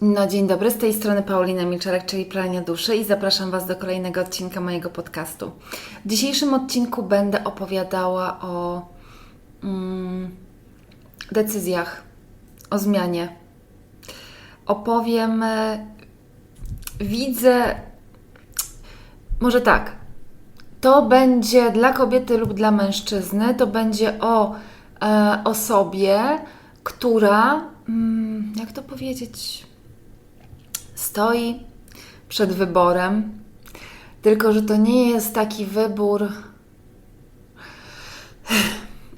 No dzień dobry, z tej strony Paulina Milczarek, czyli Prania Duszy i zapraszam Was do kolejnego odcinka mojego podcastu. W dzisiejszym odcinku będę opowiadała o mm, decyzjach, o zmianie. Opowiem, e, widzę, może tak, to będzie dla kobiety lub dla mężczyzny, to będzie o e, osobie, która, mm, jak to powiedzieć, stoi przed wyborem, tylko że to nie jest taki wybór.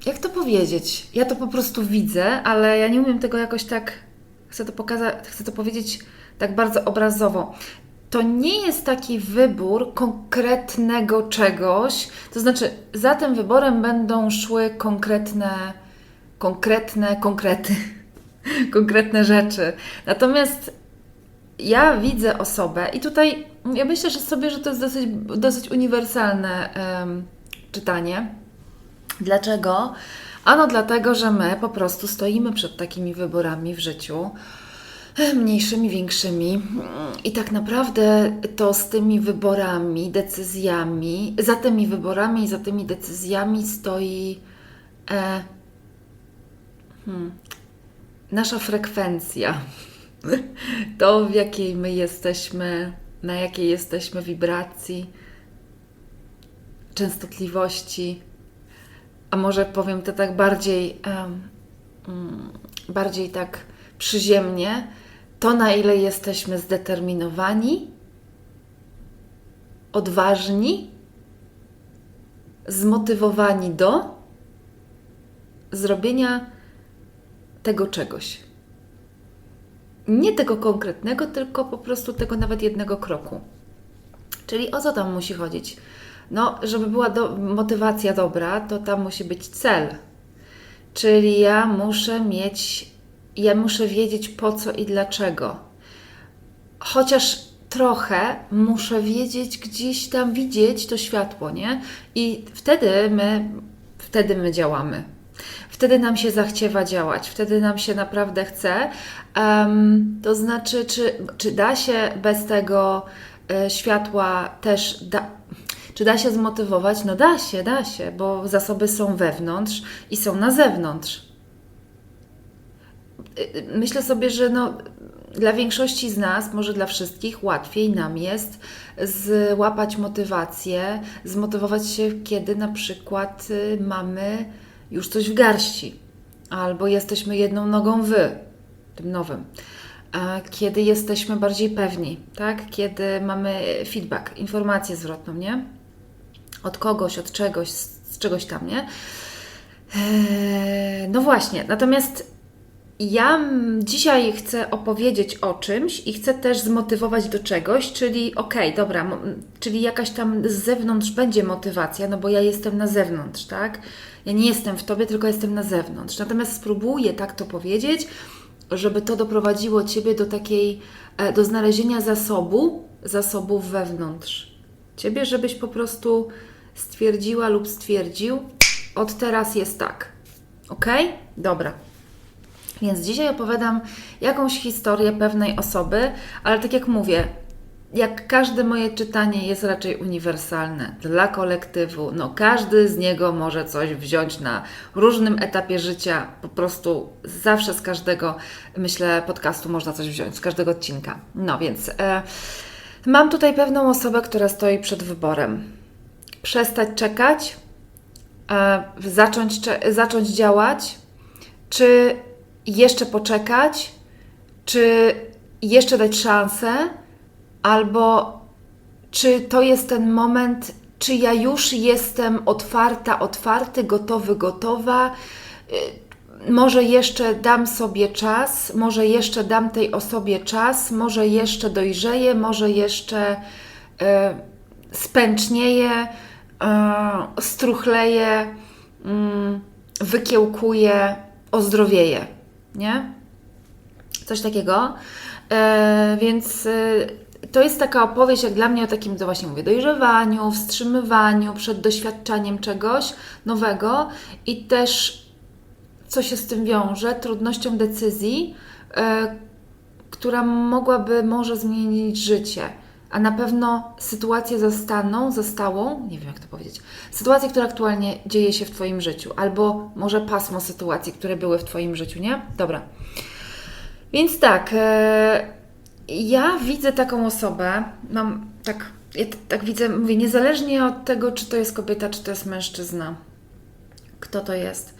Jak to powiedzieć? Ja to po prostu widzę, ale ja nie umiem tego jakoś tak. Chcę to pokazać, chcę to powiedzieć tak bardzo obrazowo. To nie jest taki wybór konkretnego czegoś, to znaczy za tym wyborem będą szły konkretne, konkretne, konkrety, konkretne rzeczy. Natomiast ja widzę osobę i tutaj ja myślę że sobie, że to jest dosyć, dosyć uniwersalne um, czytanie. Dlaczego? Ano dlatego, że my po prostu stoimy przed takimi wyborami w życiu, mniejszymi, większymi. I tak naprawdę to z tymi wyborami, decyzjami, za tymi wyborami i za tymi decyzjami stoi e, hmm, nasza frekwencja to, w jakiej my jesteśmy, na jakiej jesteśmy wibracji, częstotliwości, a może powiem to tak bardziej, um, bardziej tak przyziemnie, to na ile jesteśmy zdeterminowani, odważni, zmotywowani do zrobienia tego czegoś nie tego konkretnego, tylko po prostu tego nawet jednego kroku. Czyli o co tam musi chodzić? No, żeby była do, motywacja dobra, to tam musi być cel. Czyli ja muszę mieć, ja muszę wiedzieć po co i dlaczego. Chociaż trochę muszę wiedzieć, gdzieś tam widzieć to światło, nie? I wtedy my, wtedy my działamy wtedy nam się zachciewa działać, wtedy nam się naprawdę chce. Um, to znaczy, czy, czy da się bez tego e, światła też. Da, czy da się zmotywować? No da się, da się, bo zasoby są wewnątrz i są na zewnątrz. E, e, myślę sobie, że no, dla większości z nas, może dla wszystkich, łatwiej nam jest złapać motywację, zmotywować się, kiedy na przykład y, mamy już coś w garści, albo jesteśmy jedną nogą w tym nowym. Kiedy jesteśmy bardziej pewni, tak? Kiedy mamy feedback, informację zwrotną, nie? Od kogoś, od czegoś, z czegoś tam, nie? Eee, no właśnie, natomiast ja dzisiaj chcę opowiedzieć o czymś i chcę też zmotywować do czegoś, czyli okej, okay, dobra, czyli jakaś tam z zewnątrz będzie motywacja, no bo ja jestem na zewnątrz, tak? Ja nie jestem w tobie, tylko jestem na zewnątrz. Natomiast spróbuję tak to powiedzieć, żeby to doprowadziło ciebie do takiej, e, do znalezienia zasobu, zasobów wewnątrz ciebie, żebyś po prostu stwierdziła lub stwierdził, od teraz jest tak. Ok? Dobra. Więc dzisiaj opowiadam jakąś historię pewnej osoby, ale tak jak mówię, jak każde moje czytanie jest raczej uniwersalne dla kolektywu, no każdy z niego może coś wziąć na różnym etapie życia, po prostu zawsze z każdego, myślę, podcastu można coś wziąć, z każdego odcinka. No więc e, mam tutaj pewną osobę, która stoi przed wyborem. Przestać czekać, e, zacząć, zacząć działać, czy jeszcze poczekać, czy jeszcze dać szansę, albo czy to jest ten moment, czy ja już jestem otwarta, otwarty, gotowy, gotowa. Y, może jeszcze dam sobie czas, może jeszcze dam tej osobie czas, może jeszcze dojrzeję, może jeszcze y, spęcznieję, y, struchleję, y, wykiełkuję, ozdrowieję nie? Coś takiego. E, więc e, to jest taka opowieść, jak dla mnie, o takim, to właśnie mówię, dojrzewaniu, wstrzymywaniu przed doświadczaniem czegoś nowego i też, co się z tym wiąże, trudnością decyzji, e, która mogłaby może zmienić życie, a na pewno sytuację zastaną, zastałą, nie wiem jak to powiedzieć, sytuację, która aktualnie dzieje się w Twoim życiu, albo może pasmo sytuacji, które były w Twoim życiu, nie? Dobra. Więc tak, e, ja widzę taką osobę, mam tak, ja tak widzę, mówię, niezależnie od tego, czy to jest kobieta, czy to jest mężczyzna, kto to jest.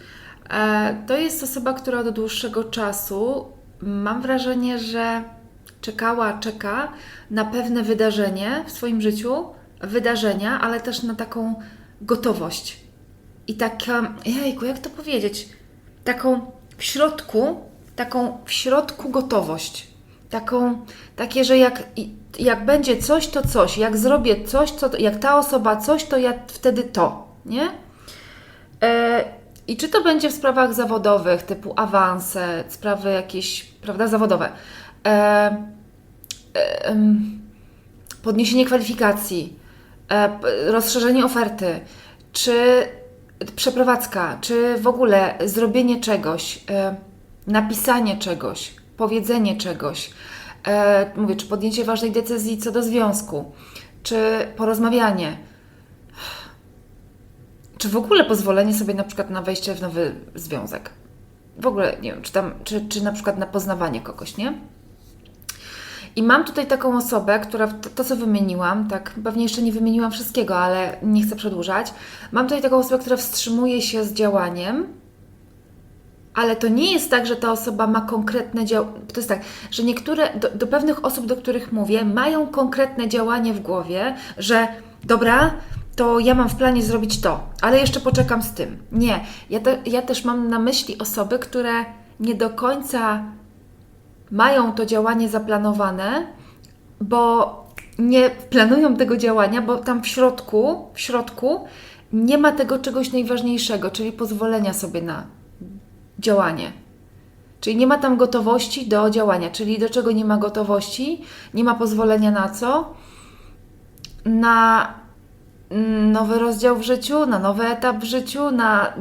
E, to jest osoba, która od dłuższego czasu, mam wrażenie, że czekała, czeka na pewne wydarzenie w swoim życiu, wydarzenia, ale też na taką gotowość. I taka, jejku, jak to powiedzieć? Taką w środku, taką w środku gotowość. Taką, takie, że jak, jak będzie coś, to coś. Jak zrobię coś, to, jak ta osoba coś, to ja wtedy to, nie? E, I czy to będzie w sprawach zawodowych, typu awanse, sprawy jakieś, prawda, zawodowe, podniesienie kwalifikacji, e, rozszerzenie oferty, czy przeprowadzka, czy w ogóle zrobienie czegoś, e, napisanie czegoś, powiedzenie czegoś, e, mówię, czy podjęcie ważnej decyzji co do związku, czy porozmawianie, czy w ogóle pozwolenie sobie na przykład na wejście w nowy związek. W ogóle, nie wiem, czy, tam, czy, czy na przykład na poznawanie kogoś, nie? I mam tutaj taką osobę, która to, co wymieniłam, tak pewnie jeszcze nie wymieniłam wszystkiego, ale nie chcę przedłużać. Mam tutaj taką osobę, która wstrzymuje się z działaniem, ale to nie jest tak, że ta osoba ma konkretne działanie. To jest tak, że niektóre, do, do pewnych osób, do których mówię, mają konkretne działanie w głowie, że dobra, to ja mam w planie zrobić to, ale jeszcze poczekam z tym. Nie, ja, te, ja też mam na myśli osoby, które nie do końca mają to działanie zaplanowane, bo nie planują tego działania, bo tam w środku, w środku nie ma tego czegoś najważniejszego, czyli pozwolenia sobie na działanie. Czyli nie ma tam gotowości do działania. Czyli do czego nie ma gotowości? Nie ma pozwolenia na co? Na nowy rozdział w życiu, na nowy etap w życiu, na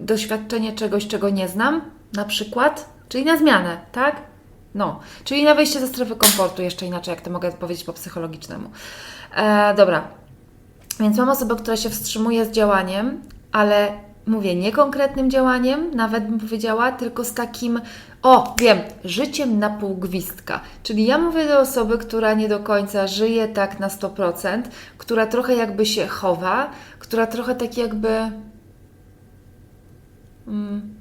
doświadczenie czegoś, czego nie znam, na przykład, czyli na zmianę, tak? No, czyli na wyjście ze strefy komfortu, jeszcze inaczej, jak to mogę powiedzieć po psychologicznemu. E, dobra, więc mam osobę, która się wstrzymuje z działaniem, ale mówię nie konkretnym działaniem, nawet bym powiedziała, tylko z takim, o wiem, życiem na pół gwizdka. Czyli ja mówię do osoby, która nie do końca żyje tak na 100%, która trochę jakby się chowa, która trochę tak jakby. Mm,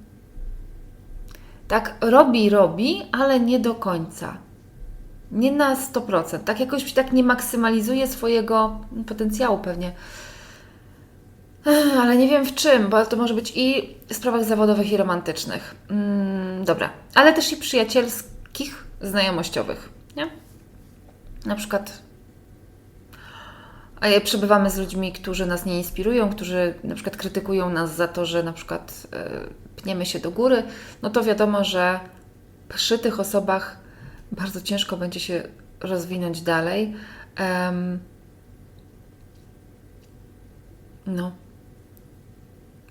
tak robi, robi, ale nie do końca. Nie na 100%. Tak jakoś tak nie maksymalizuje swojego potencjału pewnie. Ale nie wiem w czym, bo to może być i w sprawach zawodowych i romantycznych. Mm, dobra, ale też i przyjacielskich, znajomościowych, nie? Na przykład a przebywamy z ludźmi, którzy nas nie inspirują, którzy na przykład krytykują nas za to, że na przykład e, pniemy się do góry, no to wiadomo, że przy tych osobach bardzo ciężko będzie się rozwinąć dalej. Em, no.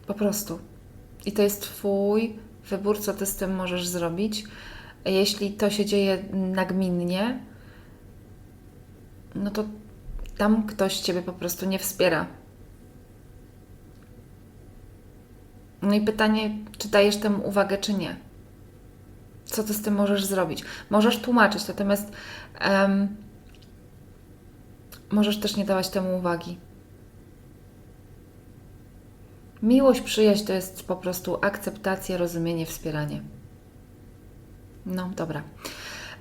Po prostu. I to jest Twój wybór, co Ty z tym możesz zrobić. Jeśli to się dzieje nagminnie, no to tam ktoś Ciebie po prostu nie wspiera. No i pytanie, czy dajesz temu uwagę, czy nie? Co Ty z tym możesz zrobić? Możesz tłumaczyć, natomiast em, możesz też nie dawać temu uwagi. Miłość, przyjaźń to jest po prostu akceptacja, rozumienie, wspieranie. No, dobra.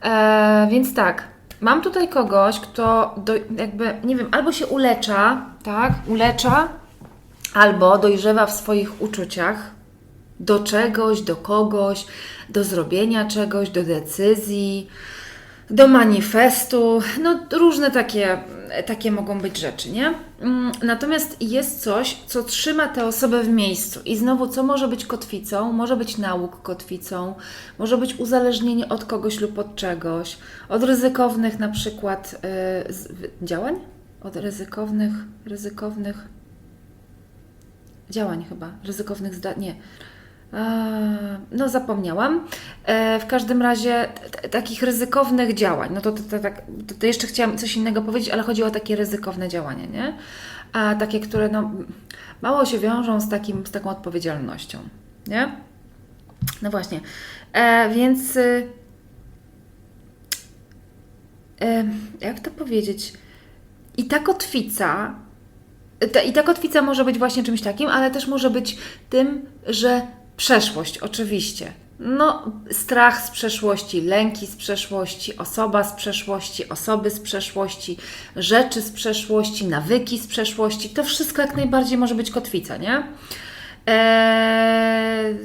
E, więc tak, mam tutaj kogoś, kto do, jakby, nie wiem, albo się ulecza, tak, ulecza, albo dojrzewa w swoich uczuciach do czegoś, do kogoś, do zrobienia czegoś, do decyzji, do manifestu, no różne takie, takie mogą być rzeczy, nie? Mm, Natomiast jest coś, co trzyma tę osobę w miejscu i znowu, co może być kotwicą? Może być nauk kotwicą, może być uzależnienie od kogoś lub od czegoś, od ryzykownych na przykład y, z, działań? Od ryzykownych, ryzykownych działań chyba, ryzykownych zdań, nie, No, zapomniałam. E, W każdym razie takich ryzykownych działań. No to, to, tak- to, to jeszcze chciałam coś innego powiedzieć, ale chodzi o takie ryzykowne działania, nie? A takie, które no, mało się wiążą z, takim, z taką odpowiedzialnością, nie? No właśnie. E, więc e, jak to powiedzieć? I ta kotwica, i ta kotwica może być właśnie czymś takim, ale też może być tym, że przeszłość, oczywiście. No, strach z przeszłości, lęki z przeszłości, osoba z przeszłości, osoby z przeszłości, rzeczy z przeszłości, nawyki z przeszłości, to wszystko jak najbardziej może być kotwica, nie? Eee,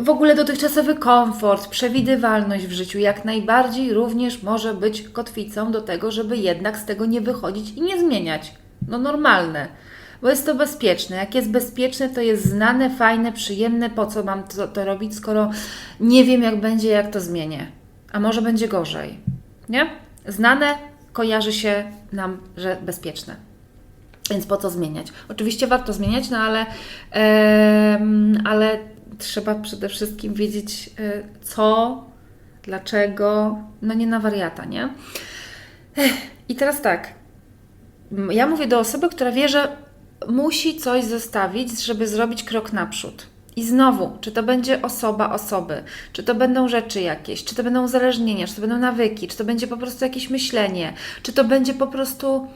w ogóle dotychczasowy komfort, przewidywalność w życiu jak najbardziej również może być kotwicą do tego, żeby jednak z tego nie wychodzić i nie zmieniać. No normalne, bo jest to bezpieczne. Jak jest bezpieczne, to jest znane, fajne, przyjemne. Po co mam to, to robić, skoro nie wiem, jak będzie, jak to zmienię? A może będzie gorzej? Nie? Znane kojarzy się nam, że bezpieczne. Więc po co zmieniać? Oczywiście warto zmieniać, no ale, ale trzeba przede wszystkim wiedzieć e, co, dlaczego, no nie na wariata, nie? Ech, I teraz tak. Ja mówię do osoby, która wie, że musi coś zostawić, żeby zrobić krok naprzód. I znowu, czy to będzie osoba osoby, czy to będą rzeczy jakieś, czy to będą uzależnienia, czy to będą nawyki, czy to będzie po prostu jakieś myślenie, czy to będzie po prostu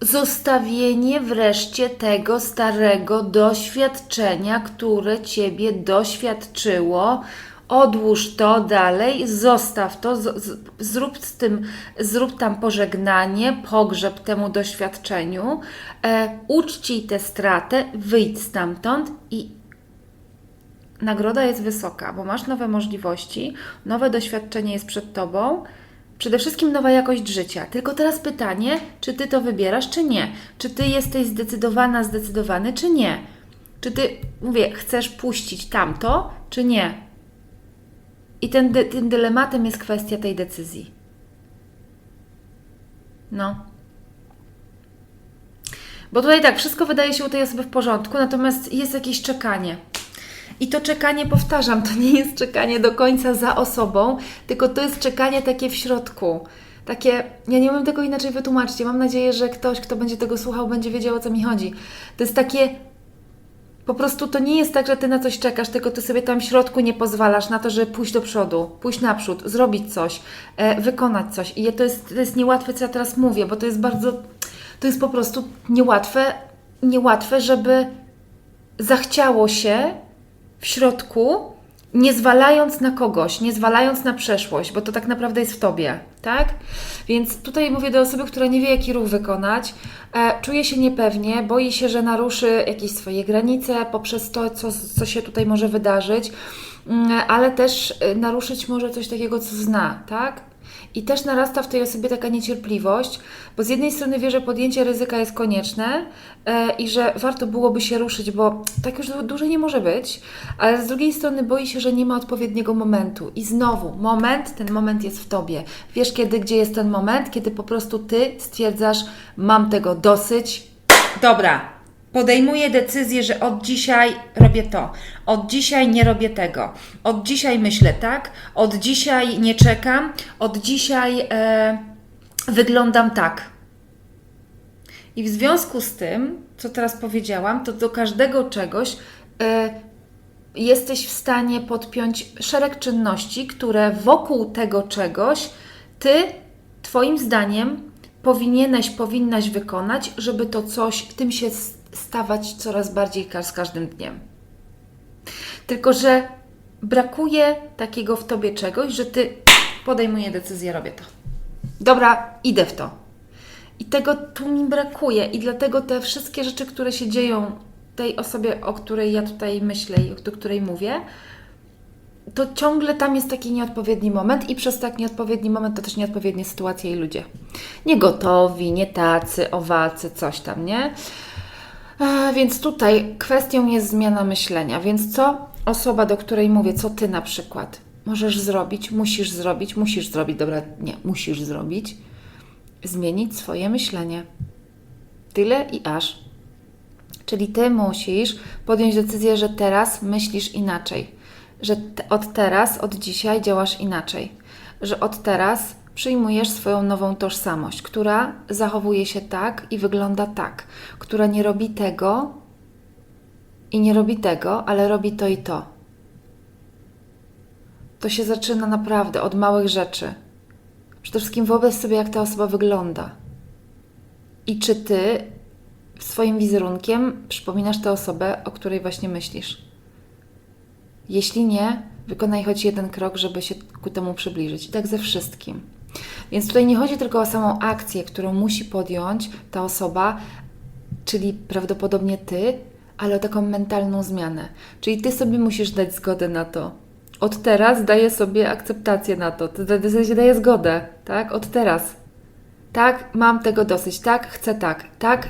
zostawienie wreszcie tego starego doświadczenia, które ciebie doświadczyło. Odłóż to dalej, zostaw to, z, zrób z tym, zrób tam pożegnanie, pogrzeb temu doświadczeniu, e, uczcij tę stratę, wyjdź stamtąd i nagroda jest wysoka, bo masz nowe możliwości, nowe doświadczenie jest przed tobą. Przede wszystkim nowa jakość życia. Tylko teraz pytanie, czy ty to wybierasz, czy nie? Czy ty jesteś zdecydowana, zdecydowany, czy nie? Czy ty, mówię, chcesz puścić tamto, czy nie? I ten, tym dylematem jest kwestia tej decyzji. No. Bo tutaj tak, wszystko wydaje się u tej osoby w porządku, natomiast jest jakieś czekanie. I to czekanie, powtarzam, to nie jest czekanie do końca za osobą, tylko to jest czekanie takie w środku. Takie, ja nie umiem tego inaczej wytłumaczyć. Ja Mam nadzieję, że ktoś, kto będzie tego słuchał, będzie wiedział o co mi chodzi. To jest takie, po prostu to nie jest tak, że ty na coś czekasz, tylko ty sobie tam w środku nie pozwalasz na to, żeby pójść do przodu, pójść naprzód, zrobić coś, e, wykonać coś. I to jest, to jest niełatwe, co ja teraz mówię, bo to jest bardzo, to jest po prostu niełatwe, niełatwe, żeby zachciało się w środku, nie zwalając na kogoś, nie zwalając na przeszłość, bo to tak naprawdę jest w tobie, tak? Więc tutaj mówię do osoby, która nie wie, jaki ruch wykonać, e, czuje się niepewnie, boi się, że naruszy jakieś swoje granice poprzez to, co, co się tutaj może wydarzyć, mm, ale też e, naruszyć może coś takiego, co zna, tak? I też narasta w tej osobie taka niecierpliwość, bo z jednej strony wie, że podjęcie ryzyka jest konieczne e, i że warto byłoby się ruszyć, bo tak już dłużej nie może być, ale z drugiej strony boi się, że nie ma odpowiedniego momentu. I znowu, moment, ten moment jest w tobie. Wiesz kiedy, gdzie jest ten moment, kiedy po prostu ty stwierdzasz, mam tego dosyć. Dobra, podejmuję decyzję, że od dzisiaj robię to, od dzisiaj nie robię tego, od dzisiaj myślę tak, od dzisiaj nie czekam, od dzisiaj e, wyglądam tak. I w związku z tym, co teraz powiedziałam, to do każdego czegoś e, jesteś w stanie podpiąć szereg czynności, które wokół tego czegoś ty, Twoim zdaniem, powinieneś, powinnaś wykonać, żeby to coś, tym się stawać coraz bardziej z każdym dniem. Tylko, że brakuje takiego w tobie czegoś, że ty podejmuję decyzję, robię to. Dobra, idę w to. I tego tu mi brakuje, i dlatego te wszystkie rzeczy, które się dzieją tej osobie, o której ja tutaj myślę i o której mówię, to ciągle tam jest taki nieodpowiedni moment, i przez tak nieodpowiedni moment to też nieodpowiednie sytuacje i ludzie. Niegotowi, nie tacy, owacy, coś tam, nie? Więc tutaj kwestią jest zmiana myślenia. Więc co osoba, do której mówię, co ty na przykład możesz zrobić, musisz zrobić, musisz zrobić, dobra, nie, musisz zrobić, zmienić swoje myślenie. Tyle i aż. Czyli ty musisz podjąć decyzję, że teraz myślisz inaczej, że od teraz, od dzisiaj działasz inaczej, że od teraz przyjmujesz swoją nową tożsamość, która zachowuje się tak i wygląda tak, która nie robi tego i nie robi tego, ale robi to i to. To się zaczyna naprawdę od małych rzeczy. Przede wszystkim wyobraź sobie, jak ta osoba wygląda. I czy ty swoim wizerunkiem przypominasz tę osobę, o której właśnie myślisz? Jeśli nie, wykonaj choć jeden krok, żeby się ku temu przybliżyć. I tak ze wszystkim. Więc tutaj nie chodzi tylko o samą akcję, którą musi podjąć ta osoba, czyli prawdopodobnie ty, ale o taką mentalną zmianę. Czyli ty sobie musisz dać zgodę na to. Od teraz daję sobie akceptację na to. W sensie daję zgodę, tak? Od teraz. Tak, mam tego dosyć. Tak, chcę tak. Tak,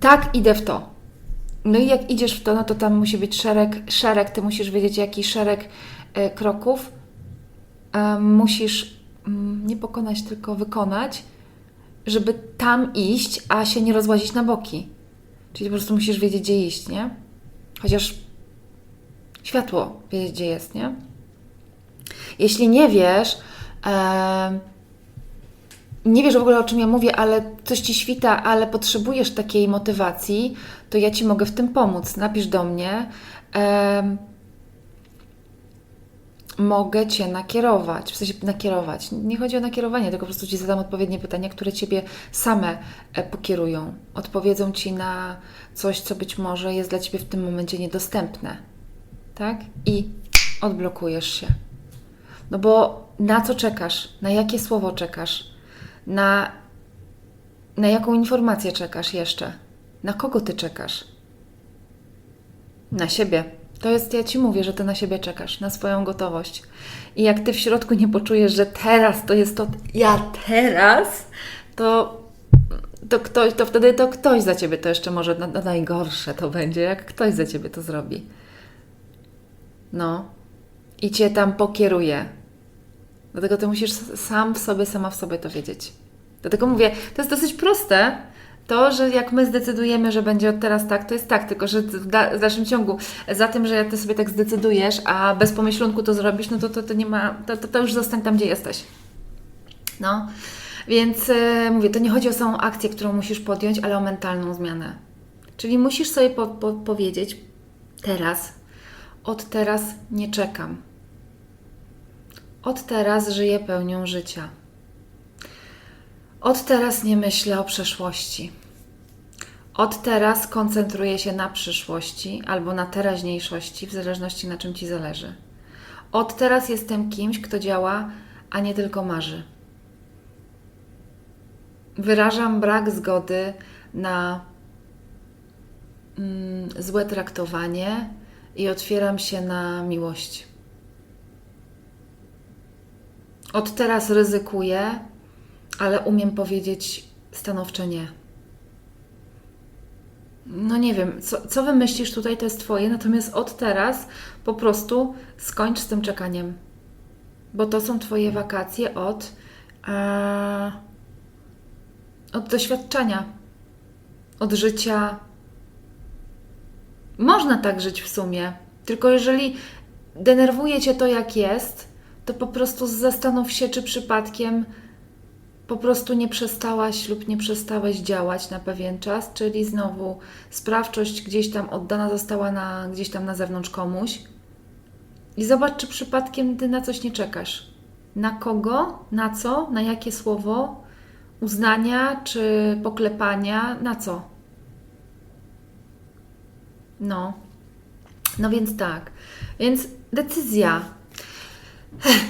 tak, idę w to. No i jak idziesz w to, no to tam musi być szereg, szereg ty musisz wiedzieć, jaki szereg e, kroków musisz mm, nie pokonać, tylko wykonać, żeby tam iść, a się nie rozłazić na boki. Czyli po prostu musisz wiedzieć, gdzie iść, nie? Chociaż światło wiedzieć, gdzie jest, nie? Jeśli nie wiesz, e, nie wiesz w ogóle o czym ja mówię, ale coś ci świta, ale potrzebujesz takiej motywacji, to ja ci mogę w tym pomóc. Napisz do mnie. em, mogę cię nakierować, w sensie nakierować. Nie chodzi o nakierowanie, tylko po prostu ci zadam odpowiednie pytania, które ciebie same e, pokierują. Odpowiedzą ci na coś, co być może jest dla ciebie w tym momencie niedostępne. Tak? I odblokujesz się. No bo na co czekasz? Na jakie słowo czekasz? Na, na jaką informację czekasz jeszcze? Na kogo ty czekasz? Na siebie. To jest, ja ci mówię, że ty na siebie czekasz, na swoją gotowość. I jak ty w środku nie poczujesz, że teraz to jest to, ja teraz, to, to ktoś, to wtedy to ktoś za ciebie to jeszcze może, no, no najgorsze to będzie, jak ktoś za ciebie to zrobi. No. I cię tam pokieruje. Dlatego ty musisz sam w sobie, sama w sobie to wiedzieć. Dlatego mówię, to jest dosyć proste, to, że jak my zdecydujemy, że będzie od teraz tak, to jest tak, tylko że w, da, w dalszym ciągu za tym, że ty sobie tak zdecydujesz, a bez pomyślunku to zrobisz, no to, to, to nie ma, to, to, to już zostań tam, gdzie jesteś. No, więc e, mówię, to nie chodzi o samą akcję, którą musisz podjąć, ale o mentalną zmianę. Czyli musisz sobie po, po, powiedzieć teraz, od teraz nie czekam. Od teraz żyję pełnią życia. Od teraz nie myślę o przeszłości. Od teraz koncentruję się na przyszłości albo na teraźniejszości, w zależności na czym ci zależy. Od teraz jestem kimś, kto działa, a nie tylko marzy. Wyrażam brak zgody na mm, złe traktowanie i otwieram się na miłość. Od teraz ryzykuję, ale umiem powiedzieć stanowcze nie. No nie wiem, co, co wymyślisz tutaj, to jest Twoje, natomiast od teraz po prostu skończ z tym czekaniem. Bo to są Twoje wakacje od, e, od doświadczenia, od życia. Można tak żyć w sumie, tylko jeżeli denerwuje Cię to, jak jest, to po prostu zastanów się, czy przypadkiem po prostu nie przestałaś lub nie przestałeś działać na pewien czas, czyli znowu sprawczość gdzieś tam oddana została na, gdzieś tam na zewnątrz komuś. I zobacz, czy przypadkiem ty na coś nie czekasz. Na kogo, na co, na jakie słowo, uznania czy poklepania, na co? No. No więc tak. Więc decyzja.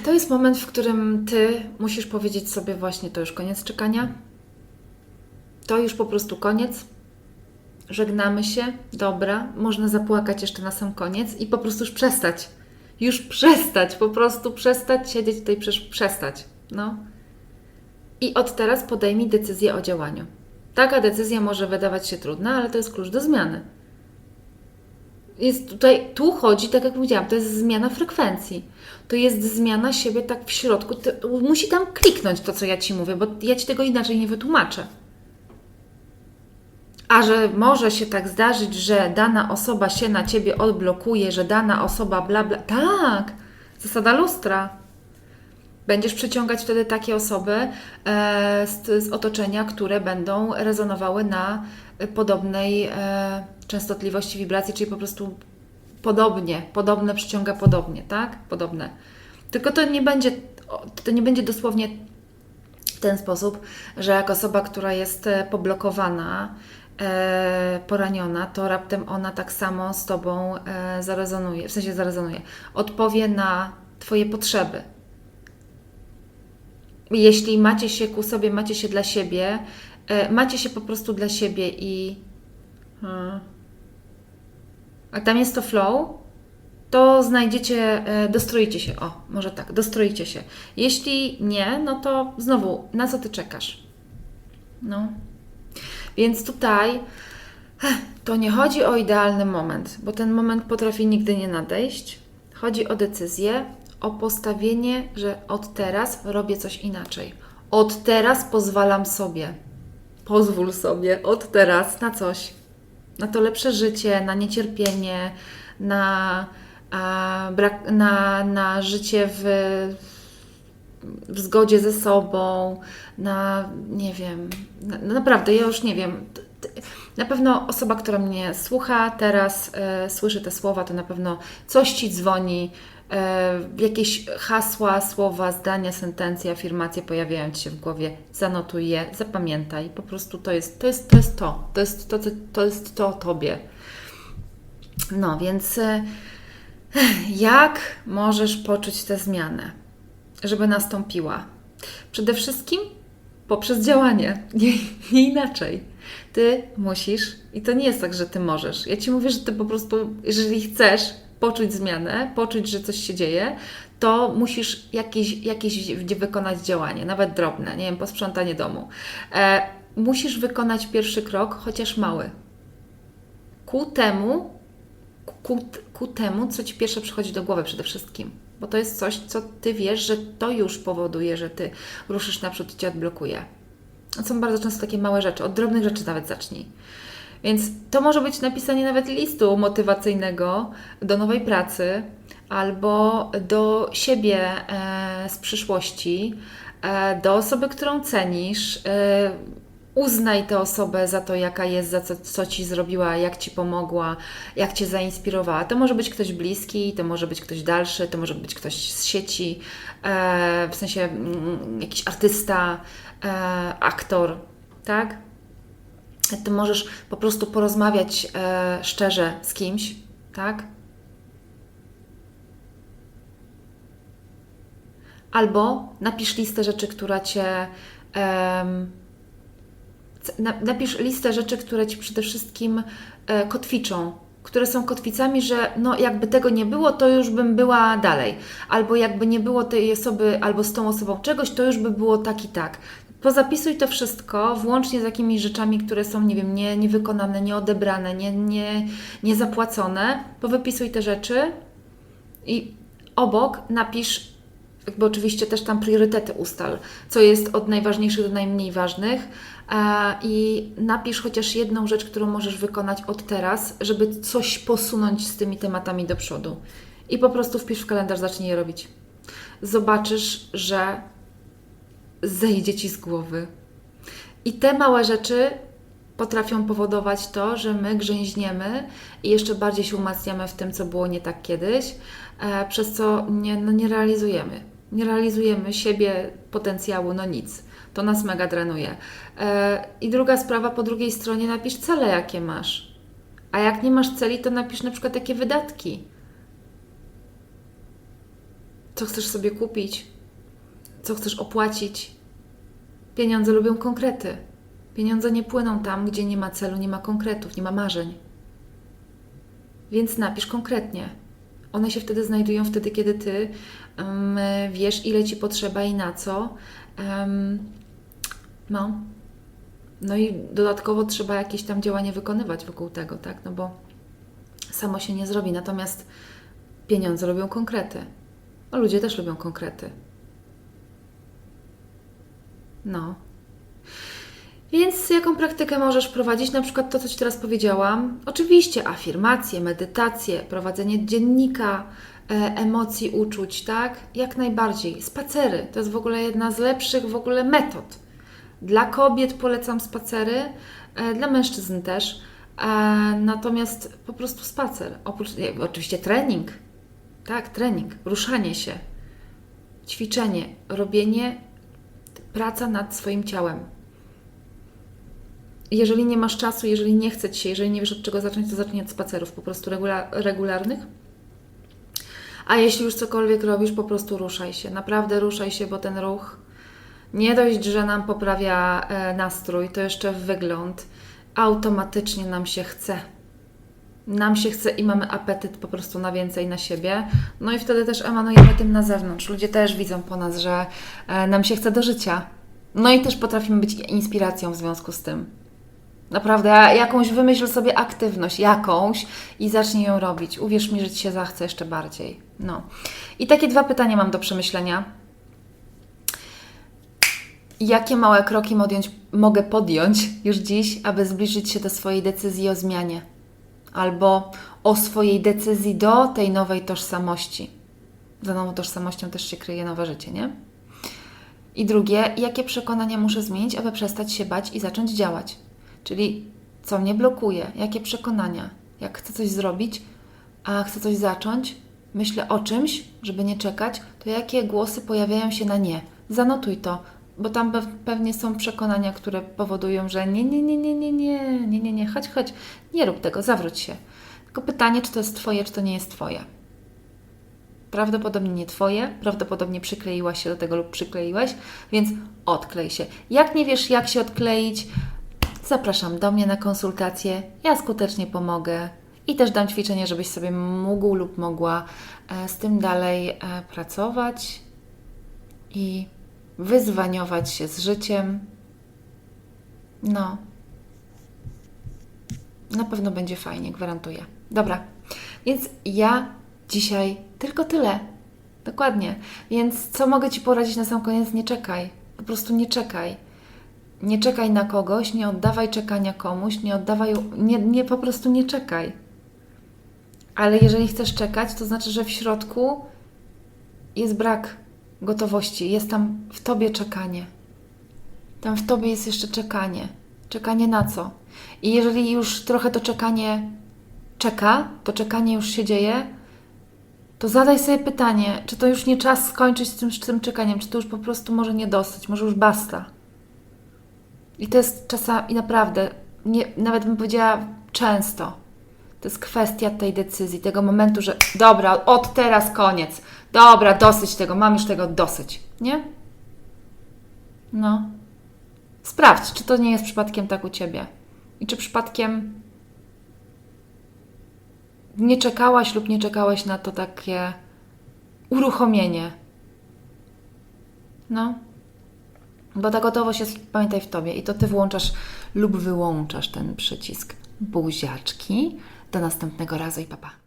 To jest moment, w którym ty musisz powiedzieć sobie właśnie, to już koniec czekania. To już po prostu koniec. Żegnamy się, dobra, można zapłakać jeszcze na sam koniec i po prostu już przestać. Już przestać, po prostu przestać siedzieć tutaj, przestać. No. I od teraz podejmij decyzję o działaniu. Taka decyzja może wydawać się trudna, ale to jest klucz do zmiany. Jest tutaj, tu chodzi, tak jak powiedziałam, to jest zmiana frekwencji. To jest zmiana siebie tak w środku. To, musi tam kliknąć to, co ja Ci mówię, bo ja Ci tego inaczej nie wytłumaczę. A że może się tak zdarzyć, że dana osoba się na ciebie odblokuje, że dana osoba bla bla. Tak, zasada lustra. Będziesz przyciągać wtedy takie osoby e, z, z otoczenia, które będą rezonowały na podobnej e, częstotliwości wibracji, czyli po prostu podobnie, podobne przyciąga podobnie, tak? Podobne. Tylko to nie będzie, to nie będzie dosłownie w ten sposób, że jak osoba, która jest e, poblokowana, e, poraniona, to raptem ona tak samo z Tobą e, zarezonuje, w sensie zarezonuje, odpowie na Twoje potrzeby. Jeśli macie się ku sobie, macie się dla siebie, macie się po prostu dla siebie i hmm, a tam jest to flow, to znajdziecie, e, dostroicie się. O, może tak, dostroicie się. Jeśli nie, no to znowu, na co ty czekasz? No. Więc tutaj to nie chodzi o idealny moment, bo ten moment potrafi nigdy nie nadejść. Chodzi o decyzję, o postawienie, że od teraz robię coś inaczej. Od teraz pozwalam sobie. Pozwól sobie od teraz na coś. Na to lepsze życie, na niecierpienie, na, a, brak, na, na życie w, w zgodzie ze sobą, na nie wiem, na, naprawdę, ja już nie wiem. Na pewno osoba, która mnie słucha teraz, e, słyszy te słowa, to na pewno coś ci dzwoni, jakieś hasła, słowa, zdania, sentencje, afirmacje pojawiają ci się w głowie. Zanotuj je, zapamiętaj. Po prostu to jest to, jest, to, jest to. To jest to, to, to jest to tobie. No więc e, jak możesz poczuć tę zmianę, żeby nastąpiła? Przede wszystkim poprzez działanie, nie, nie inaczej. Ty musisz, i to nie jest tak, że ty możesz. Ja ci mówię, że ty po prostu, jeżeli chcesz poczuć zmianę, poczuć, że coś się dzieje, to musisz jakieś, jakieś wykonać działanie, nawet drobne, nie wiem, posprzątanie domu. E, musisz wykonać pierwszy krok, chociaż mały. Ku temu, ku, ku temu, co ci pierwsze przychodzi do głowy przede wszystkim. Bo to jest coś, co ty wiesz, że to już powoduje, że ty ruszysz naprzód i cię odblokuje. To są bardzo często takie małe rzeczy, od drobnych rzeczy nawet zacznij. Więc to może być napisanie nawet listu motywacyjnego do nowej pracy albo do siebie e, z przyszłości, e, do osoby, którą cenisz. E, uznaj tę osobę za to, jaka jest, za co, co ci zrobiła, jak ci pomogła, jak cię zainspirowała. To może być ktoś bliski, to może być ktoś dalszy, to może być ktoś z sieci, w sensie mm, jakiś artysta, aktor, tak? Ty możesz po prostu porozmawiać e, szczerze z kimś, tak? Albo napisz listę rzeczy, która cię. Napisz listę rzeczy, które ci przede wszystkim e, kotwiczą, które są kotwicami, że no jakby tego nie było, to już bym była dalej. Albo jakby nie było tej osoby, albo z tą osobą czegoś, to już by było tak i tak. Pozapisuj to wszystko, włącznie z jakimiś rzeczami, które są, nie wiem, nie, niewykonane, nieodebrane, nie, nie, niezapłacone. Powypisuj te rzeczy i obok napisz, jakby oczywiście też tam priorytety ustal, co jest od najważniejszych do najmniej ważnych i napisz chociaż jedną rzecz, którą możesz wykonać od teraz, żeby coś posunąć z tymi tematami do przodu. I po prostu wpisz w kalendarz, zacznij je robić. Zobaczysz, że zejdzie ci z głowy. I te małe rzeczy potrafią powodować to, że my grzęźniemy i jeszcze bardziej się umacniamy w tym, co było nie tak kiedyś, e, przez co nie, no nie realizujemy. Nie realizujemy siebie, potencjału, no nic. To nas mega drenuje. E, I druga sprawa, po drugiej stronie napisz cele, jakie masz. A jak nie masz celi, to napisz na przykład jakie wydatki. Co chcesz sobie kupić? Co chcesz opłacić? Pieniądze lubią konkrety. Pieniądze nie płyną tam, gdzie nie ma celu, nie ma konkretów, nie ma marzeń. Więc napisz konkretnie. One się wtedy znajdują, wtedy, kiedy ty um, wiesz, ile ci potrzeba i na co. Um, no. No i dodatkowo trzeba jakieś tam działanie wykonywać wokół tego, tak? No bo samo się nie zrobi. Natomiast pieniądze lubią konkrety. A ludzie też lubią konkrety. No. Więc jaką praktykę możesz prowadzić? Na przykład to, co Ci teraz powiedziałam. Oczywiście afirmacje, medytacje, prowadzenie dziennika e, emocji, uczuć, tak? Jak najbardziej. Spacery to jest w ogóle jedna z lepszych w ogóle metod. Dla kobiet polecam spacery, e, dla mężczyzn też. E, natomiast po prostu spacer. Oprócz, oczywiście trening. Tak, trening, ruszanie się, ćwiczenie, robienie, praca nad swoim ciałem. Jeżeli nie masz czasu, jeżeli nie chce Ci się, jeżeli nie wiesz od czego zacząć, to zacznij od spacerów po prostu regula- regularnych. A jeśli już cokolwiek robisz, po prostu ruszaj się. Naprawdę ruszaj się, bo ten ruch nie dość, że nam poprawia e, nastrój, to jeszcze wygląd. Automatycznie nam się chce. Nam się chce i mamy apetyt po prostu na więcej na siebie. No i wtedy też emanujemy tym na zewnątrz. Ludzie też widzą po nas, że e, nam się chce do życia. No i też potrafimy być inspiracją w związku z tym. Naprawdę, jakąś wymyśl sobie aktywność, jakąś i zacznij ją robić. Uwierz mi, że Ci się zachce jeszcze bardziej. No. I takie dwa pytania mam do przemyślenia. Jakie małe kroki mogę podjąć już dziś, aby zbliżyć się do swojej decyzji o zmianie? Albo o swojej decyzji do tej nowej tożsamości. Za nową tożsamością też się kryje nowe życie, nie? I drugie, jakie przekonania muszę zmienić, aby przestać się bać i zacząć działać? Czyli co mnie blokuje, jakie przekonania. Jak chcę coś zrobić, a chcę coś zacząć, myślę o czymś, żeby nie czekać, to jakie głosy pojawiają się na nie? Zanotuj to, bo tam pe- pewnie są przekonania, które powodują, że nie, nie, nie, nie, nie, nie, nie, nie, nie, chodź, chodź, nie rób tego, zawróć się. Tylko pytanie, czy to jest Twoje, czy to nie jest Twoje. Prawdopodobnie nie Twoje, prawdopodobnie przykleiłaś się do tego lub przykleiłeś, więc odklej się. Jak nie wiesz, jak się odkleić, zapraszam do mnie na konsultację. Ja skutecznie pomogę i też dam ćwiczenie, żebyś sobie mógł lub mogła e, z tym dalej e, pracować i wyzwaniować się z życiem. No, na pewno będzie fajnie, gwarantuję. Dobra, więc ja dzisiaj tylko tyle. Dokładnie. Więc co mogę Ci poradzić na sam koniec? Nie czekaj. Po prostu nie czekaj. Nie czekaj na kogoś, nie oddawaj czekania komuś, nie oddawaj, nie, nie po prostu nie czekaj. Ale jeżeli chcesz czekać, to znaczy, że w środku jest brak gotowości, jest tam w tobie czekanie. Tam w tobie jest jeszcze czekanie. Czekanie na co? I jeżeli już trochę to czekanie czeka, to czekanie już się dzieje, to zadaj sobie pytanie, czy to już nie czas skończyć z tym, z tym czekaniem, czy to już po prostu może nie dosyć, może już basta. I to jest czasami naprawdę, nie, nawet bym powiedziała często. To jest kwestia tej decyzji, tego momentu, że dobra, od teraz koniec. Dobra, dosyć tego, mam już tego dosyć. Nie? No. Sprawdź, czy to nie jest przypadkiem tak u ciebie. I czy przypadkiem nie czekałaś lub nie czekałeś na to takie uruchomienie. No. Bo ta gotowość jest, pamiętaj, w tobie i to ty włączasz lub wyłączasz ten przycisk buziaczki. Do następnego razu i papa.